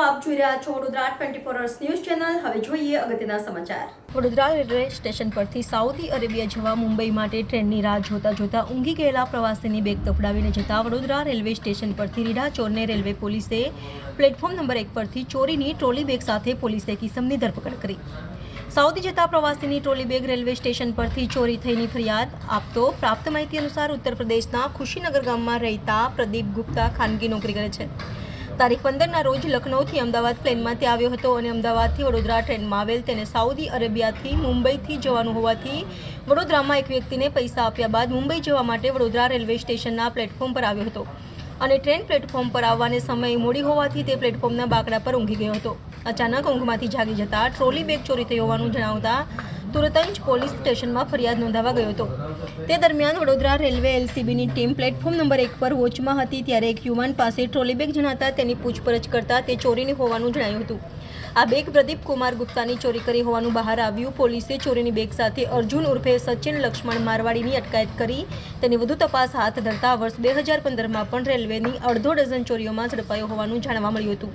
જોઈ રહ્યા છો Vadodara twenty four hours news channel હવે જોઈએ અગત્યના સમાચાર. વડોદરા રેલવે સ્ટેશન પરથી સાઉદી અરેબિયા જવા મુંબઈ માટે ટ્રેનની રાહ જોતા જોતા ઊંઘી ગયેલા પ્રવાસીની બેગ તફડાવીને જતા વડોદરા રેલવે સ્ટેશન પરથી રીઢા ચોરને રેલવે પોલીસે પ્લેટફોર્મ નંબર એક પરથી ચોરીની ટ્રોલી બેગ સાથે પોલીસે કિસમની ધરપકડ કરી. સાઉદી જતા પ્રવાસીની ટ્રોલી બેગ રેલવે સ્ટેશન પરથી ચોરી થઈની ફરિયાદ આપતો પ્રાપ્ત માહિતી અનુસાર ઉત્તર પ્રદેશના ખુશીનગર ગામમાં રહેતા પ્રદીપ ગુપ્તા ખાનગી નોકરી કરે છે. તારીખ પંદરના રોજ લખનૌથી અમદાવાદ પ્લેનમાંથી આવ્યો હતો અને અમદાવાદથી વડોદરા ટ્રેનમાં આવેલ તેને સાઉદી અરેબિયાથી મુંબઈથી જવાનું હોવાથી વડોદરામાં એક વ્યક્તિને પૈસા આપ્યા બાદ મુંબઈ જવા માટે વડોદરા રેલવે સ્ટેશનના પ્લેટફોર્મ પર આવ્યો હતો અને ટ્રેન પ્લેટફોર્મ પર આવવાને સમય મોડી હોવાથી તે પ્લેટફોર્મના બાકડા પર ઊંઘી ગયો હતો. અચાનક ઊંઘમાંથી જાગી જતા ટ્રોલી બેગ ચોરી થઈ હોવાનું જણાવતા તુરત જ પોલીસ સ્ટેશનમાં ફરિયાદ નોંધાવા ગયો હતો. તે દરમિયાન વડોદરા રેલવે એલસીબીની ટીમ પ્લેટફોર્મ નંબર એક પર વોચમાં હતી ત્યારે એક યુવાન પાસે ટ્રોલી બેગ જણાતા તેની પૂછપરછ કરતા તે ચોરીની હોવાનું જણાયું હતું. આ બેગ પ્રદીપ કુમાર ગુપ્તાની ચોરી કરી હોવાનું બહાર આવ્યું. પોલીસે ચોરીની બેગ સાથે અર્જુન ઉર્ફે સચિન લક્ષ્મણ મારવાડીની અટકાયત કરી. તેની વધુ તપાસ હાથ ધરતા વર્ષ બે હજાર પંદરમાં પણ રેલવેની અડધો ડઝન ચોરીઓમાં ઝડપાયો હોવાનું જાણવા મળ્યું હતું.